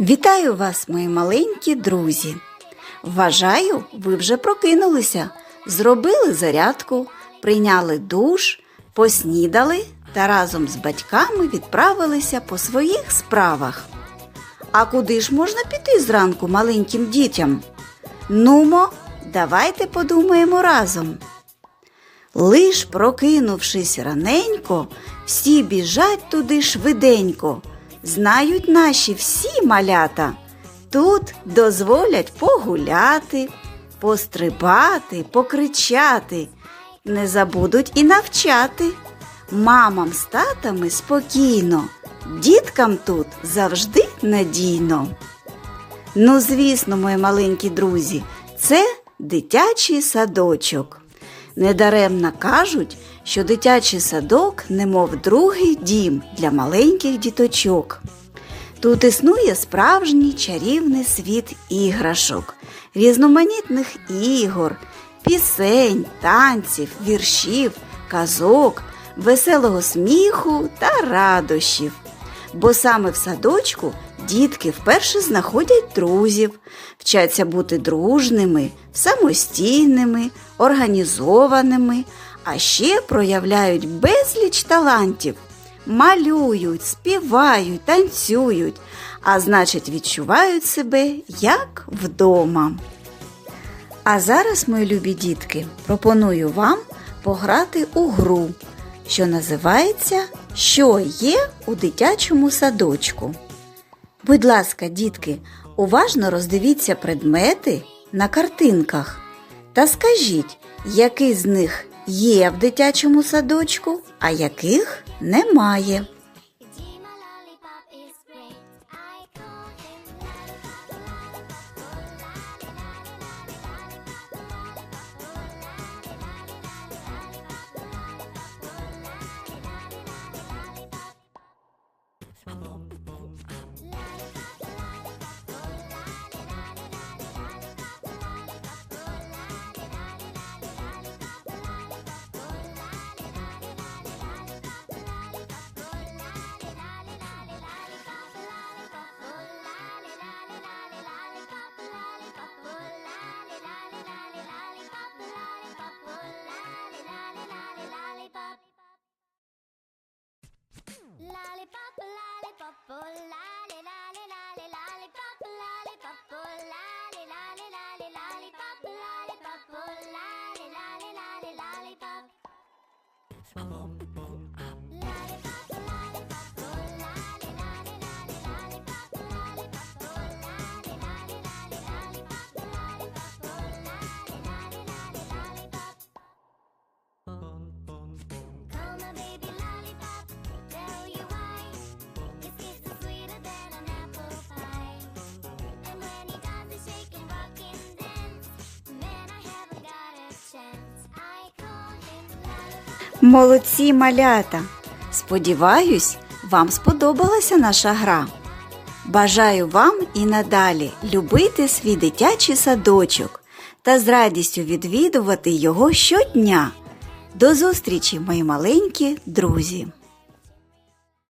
Вітаю вас, мої маленькі друзі. Вважаю, ви вже прокинулися, зробили зарядку, прийняли душ, поснідали та разом з батьками відправилися по своїх справах. А куди ж можна піти зранку маленьким дітям? Нумо, давайте подумаємо разом. Лиш прокинувшись раненько, всі біжать туди швиденько. Знають наші всі малята. Тут дозволять погуляти, пострибати, покричати. Не забудуть і навчати. Мамам з татами спокійно, діткам тут завжди надійно. Ну, звісно, мої маленькі друзі, це дитячий садочок. Недаремно кажуть, що дитячий садок немов другий дім для маленьких діточок. Тут існує справжній чарівний світ іграшок, різноманітних ігор, пісень, танців, віршів, казок, веселого сміху та радощів. Бо саме в садочку дітки вперше знаходять друзів, вчаться бути дружними, самостійними, організованими, а ще проявляють безліч талантів, малюють, співають, танцюють, а значить, відчувають себе як вдома. А зараз, мої любі дітки, пропоную вам пограти у гру, що називається Що є у дитячому садочку. Будь ласка, дітки, уважно роздивіться предмети на картинках та скажіть, який з них є в дитячому садочку, а яких немає. Dima Boom! Молодці малята! Сподіваюсь, вам сподобалася наша гра. Бажаю вам і надалі любити свій дитячий садочок та з радістю відвідувати його щодня. До зустрічі, мої маленькі друзі!